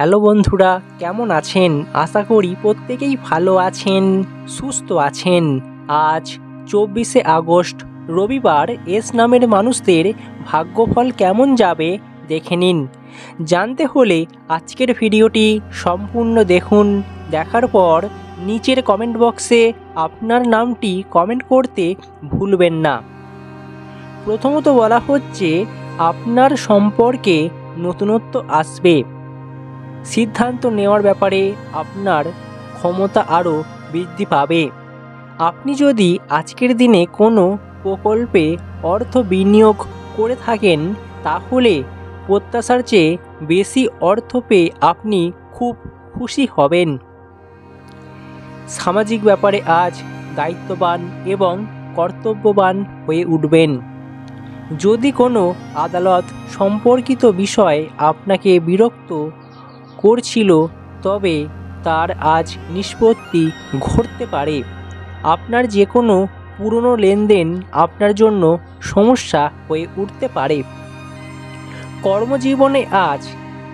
Hello বন্ধুরা, কেমন আছেন? আশা করি প্রত্যেকেই ভালো আছেন, সুস্থ আছেন। আজ চব্বিশে আগস্ট, রবিবার এস নামের মানুষদের ভাগ্যফল কেমন যাবে দেখে নিন। জানতে হলে আজকের ভিডিওটি সম্পূর্ণ দেখুন। দেখার পর নিচের কমেন্ট বক্সে আপনার নামটি কমেন্ট করতে ভুলবেন না। প্রথমত বলা হচ্ছে, আপনার সম্পর্কে নতুনত্ব আসবে। সিদ্ধান্ত নেওয়ার ব্যাপারে আপনার ক্ষমতা আরও বৃদ্ধি পাবে। আপনি যদি আজকের দিনে কোনো প্রকল্পে অর্থ বিনিয়োগ করে থাকেন, তাহলে প্রত্যাশার চেয়ে বেশি অর্থ পেয়ে আপনি খুব খুশি হবেন। সামাজিক ব্যাপারে আজ দায়িত্ববান এবং কর্তব্যবান হয়ে উঠবেন। যদি কোনো আদালত সম্পর্কিত বিষয় আপনাকে বিরক্ত করছিল, তবে তার আজ নিষ্পত্তি ঘটতে পারে। আপনার যে কোনো পুরনো লেনদেন আপনার জন্য সমস্যা হয়ে উঠতে পারে। কর্মজীবনে আজ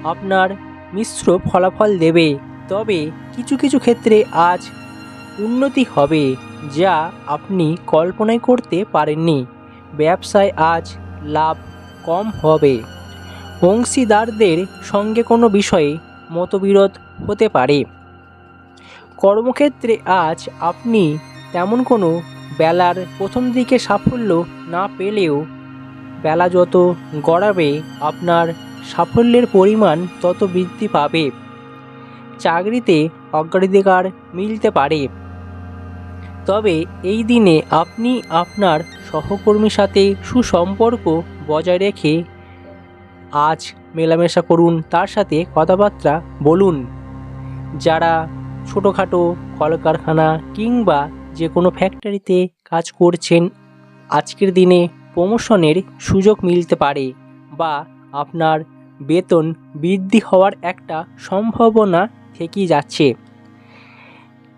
আপনার মিশ্র ফলাফল দেবে, তবে কিছু কিছু ক্ষেত্রে আজ উন্নতি হবে, যা আপনি কল্পনায় করতে পারেননি। ব্যবসায় আজ লাভ কম হবে। অংশীদারদের সঙ্গে কোনো বিষয়ে মতবিরোধ হতে পারে। কর্মক্ষেত্রে আজ আপনি তেমন কোনো বেলার প্রথম দিকে সাফল্য না পেলেও বেলা যত গড়াবে, আপনার সাফল্যের পরিমাণ তত বৃদ্ধি পাবে। চাকরিতে অগ্রাধিকার মিলতে পারে। তবে এই দিনে আপনি আপনার সহকর্মীর সাথে সুসম্পর্ক বজায় রেখে আজ মেলামেশা করুন, তার সাথে কথাবার্তা বলুন। যারা ছোটোখাটো কলকারখানা কিংবা যে কোনো ফ্যাক্টরিতে কাজ করছেন, আজকের দিনে প্রমোশনের সুযোগ মিলতে পারে বা আপনার বেতন বৃদ্ধি হওয়ার একটা সম্ভাবনা থেকেই যাচ্ছে।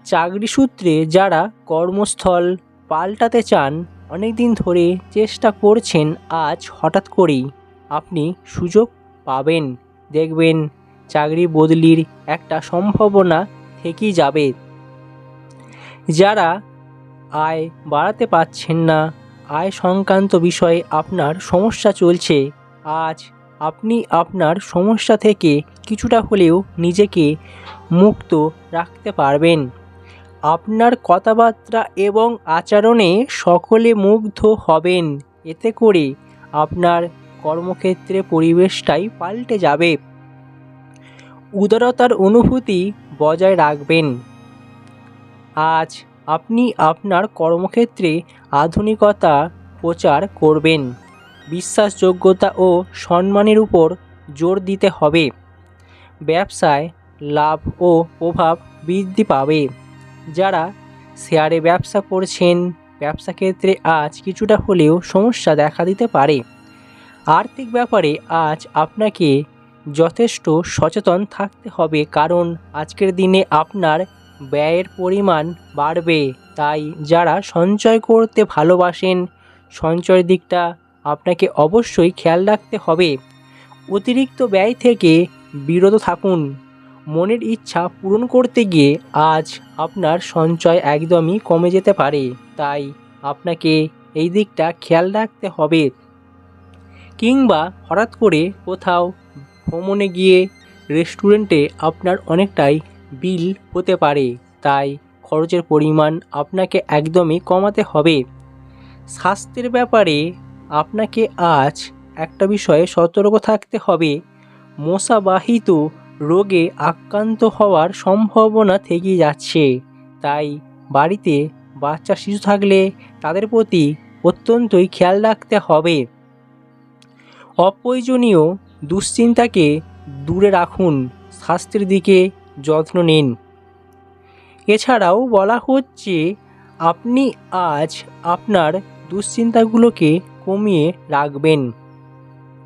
চাকরি সূত্রে যারা কর্মস্থল পাল্টাতে চান অনেক দিন ধরে চেষ্টা করছেন আজ হঠাৎ করেই। আপনি সুযোগ পাবেন। দেখবেন চাকরি বদলির একটা সম্ভাবনা থেকেই যাবে। যারা আয় বাড়াতে পারছেন না, আয় সংক্রান্ত বিষয়ে আপনার সমস্যা চলছে, আজ আপনি আপনার সমস্যা থেকে কিছুটা হলেও নিজেকে মুক্ত রাখতে পারবেন। আপনার কথাবার্তা এবং আচরণে সকলে মুগ্ধ হবেন। এতে করে আপনার কর্মক্ষেত্রে পরিবেশটাই পাল্টে যাবে। উদারতার অনুভূতি বজায় রাখবেন। আজ আপনি আপনার কর্মক্ষেত্রে আধুনিকতা প্রচার করবেন। বিশ্বাসযোগ্যতা ও সম্মানের উপর জোর দিতে হবে। ব্যবসায় লাভ ও প্রভাব বৃদ্ধি পাবে। যারা শেয়ারে ব্যবসা করছেন, ব্যবসা ক্ষেত্রে আজ কিছুটা হলেও সমস্যা দেখা দিতে পারে। আর্থিক ব্যাপারে আজ আপনাকে যথেষ্ট সচেতন থাকতে হবে, কারণ আজকের দিনে আপনার ব্যয়ের পরিমাণ বাড়বে। তাই যারা সঞ্চয় করতে ভালোবাসেন, সঞ্চয়ের দিকটা আপনাকে অবশ্যই খেয়াল রাখতে হবে। অতিরিক্ত ব্যয় থেকে বিরত থাকুন। মনের ইচ্ছা পূরণ করতে গিয়ে আজ আপনার সঞ্চয় একদমই কমে যেতে পারে। তাই আপনাকে এই দিকটা খেয়াল রাখতে হবে। কিংবা হঠাৎ করে কোথাও ভ্রমণে গিয়ে রেস্টুরেন্টে আপনার অনেকটাই বিল হতে পারে, তাই খরচের পরিমাণ আপনাকে একদমই কমাতে হবে। স্বাস্থ্যের ব্যাপারে আপনাকে আজ একটা বিষয়ে সতর্ক থাকতে হবে। মশাবাহিত রোগে আক্রান্ত হওয়ার সম্ভাবনা থেকে যাচ্ছে, তাই বাড়িতে বাচ্চা শিশু থাকলে তাদের প্রতি অত্যন্তই খেয়াল রাখতে হবে। অপ্রয়োজনীয় দুশ্চিন্তাকে দূরে রাখুন, স্বাস্থ্যের দিকে যত্ন নিন। এছাড়াও বলা হচ্ছে, আপনি আজ আপনার দুশ্চিন্তাগুলোকে কমিয়ে রাখবেন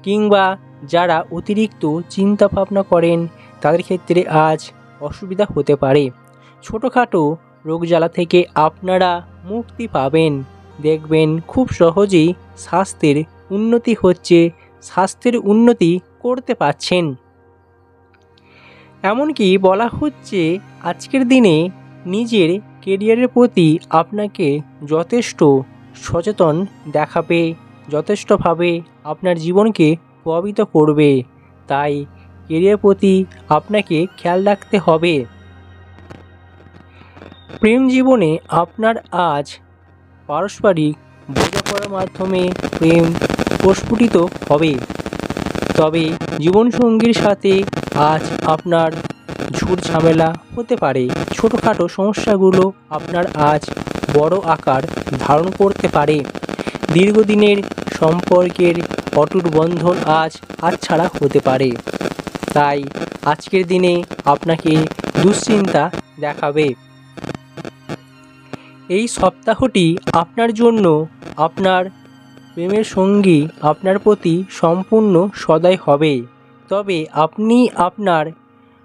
কিংবা যারা অতিরিক্ত চিন্তা ভাবনা করেন, তাদের ক্ষেত্রে আজ অসুবিধা হতে পারে। ছোটোখাটো রোগজ্বালা থেকে আপনারা মুক্তি পাবেন। দেখবেন খুব সহজেই স্বাস্থ্যের উন্নতি হচ্ছে স্বাস্থ্যের উন্নতি করতে পারছেন। এমনকি বলা হচ্ছে আজকের দিনে নিজের কেরিয়ারের প্রতি আপনাকে যথেষ্ট সচেতন দেখাবে, যথেষ্টভাবে আপনার জীবনকে প্রভাবিত করবে। তাই কেরিয়ার প্রতি আপনাকে খেয়াল রাখতে হবে। প্রেম জীবনে আপনার আজ পারস্পরিক বোঝাপড়ার মাধ্যমে প্রেম প্রস্ফুটিত হবে। তবে জীবনসঙ্গীর সাথে আজ আপনার ঝুট ঝামেলা হতে পারে। ছোটোখাটো সমস্যাগুলো আপনার আজ বড় আকার ধারণ করতে পারে। দীর্ঘদিনের সম্পর্কের অটুট বন্ধন আজ হাতছাড়া হতে পারে। তাই আজকের দিনে আপনাকে দুশ্চিন্তা দেখাবে। এই সপ্তাহটি আপনার জন্য আপনার প্রেমের সঙ্গী আপনার প্রতি সম্পূর্ণ সদয় হবে। তবে আপনি আপনার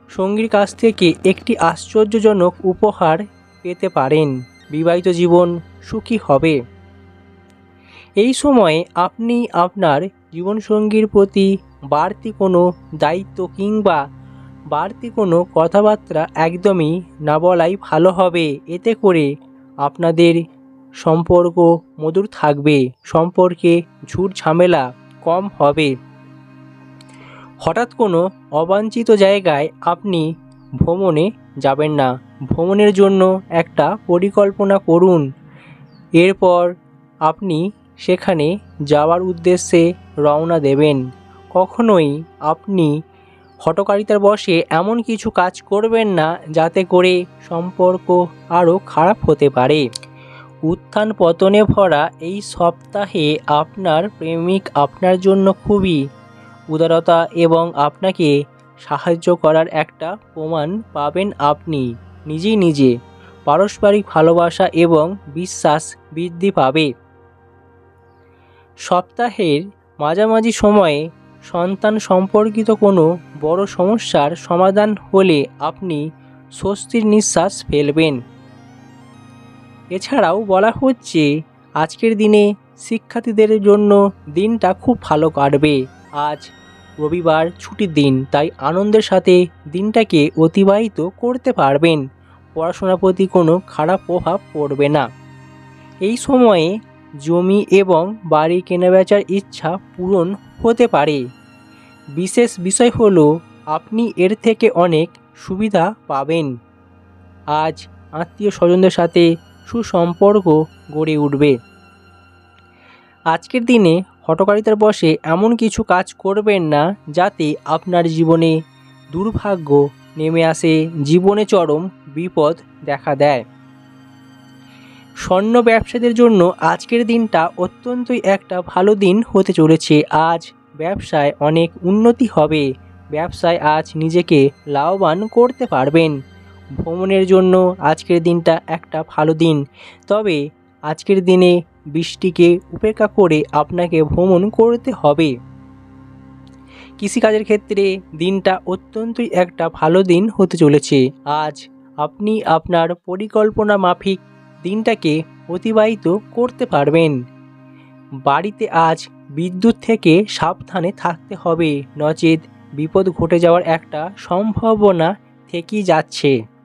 সঙ্গীর কাছ থেকে একটি আশ্চর্যজনক উপহার পেতে পারেন। বিবাহিত জীবন সুখী হবে। এই সময়ে আপনি আপনার জীবনসঙ্গীর প্রতি বাড়তি কোনো দায়িত্ব কিংবা বাড়তি কোনো কথাবার্তা একদমই না বলাই ভালো হবে। এতে করে আপনাদের সম্পর্ক মধুর থাকবে, সম্পর্কে ঝুট ঝামেলা কম হবে। হঠাৎ কোনো অবাঞ্ছিত জায়গায় আপনি ভ্রমণে যাবেন না। ভ্রমণের জন্য একটা পরিকল্পনা করুন। এরপর আপনি সেখানে যাওয়ার উদ্দেশ্যে রওনা দেবেন। কখনোই আপনি হটকারিতার বসে এমন কিছু কাজ করবেন না যাতে করে সম্পর্ক আরও খারাপ হতে পারে। উত্থান পতনে ভরা এই সপ্তাহে আপনার প্রেমিক আপনার জন্য খুবই উদারতা এবং আপনাকে সাহায্য করার একটা প্রমাণ পাবেন আপনি। নিজেই নিজে পারস্পরিক ভালোবাসা এবং বিশ্বাস বৃদ্ধি পাবে। সপ্তাহের মাঝামাঝি সময়ে সন্তান সম্পর্কিত কোনো বড় সমস্যার সমাধান হলে আপনি স্বস্তির নিঃশ্বাস ফেলবেন। এছাড়াও বলা হচ্ছে, আজকের দিনে শিক্ষার্থীদের জন্য দিনটা খুব ভালো কাটবে। আজ রবিবার ছুটির দিন, তাই আনন্দের সাথে দিনটাকে অতিবাহিত করতে পারবেন। পড়াশোনার প্রতি কোনো খারাপ প্রভাব পড়বে না। এই সময়ে জমি এবং বাড়ি কেনাবেচার ইচ্ছা পূরণ হতে পারে। বিশেষ বিষয় হলো, আপনি এর থেকে অনেক সুবিধা পাবেন। আজ আত্মীয় স্বজনদের সাথে সুসম্পর্ক গড়ে উঠবে। আজকের দিনে হটকারিতার বসে এমন কিছু কাজ করবেন না যাতে আপনার জীবনে দুর্ভাগ্য নেমে আসে, জীবনে চরম বিপদ দেখা দেয়। স্বর্ণ ব্যবসাদের জন্য আজকের দিনটা অত্যন্তই একটা ভালো দিন হতে চলেছে। আজ ব্যবসায় অনেক উন্নতি হবে। ব্যবসায় আজ নিজেকে লাভবান করতে পারবেন। ভ্রমণের জন্য আজকের দিনটা একটা ভালো দিন। তবে আজকের দিনে বৃষ্টিকে উপেক্ষা করে আপনাকে ভ্রমণ করতে হবে। কৃষিকাজের ক্ষেত্রে দিনটা অত্যন্তই একটা ভালো দিন হতে চলেছে। আজ আপনি আপনার পরিকল্পনা মাফিক দিনটাকে অতিবাহিত করতে পারবেন। বাড়িতে আজ বিদ্যুৎ থেকে সাবধানে থাকতে হবে। নচেত বিপদ ঘটে যাওয়ার একটা সম্ভাবনা থেকেই যাচ্ছে।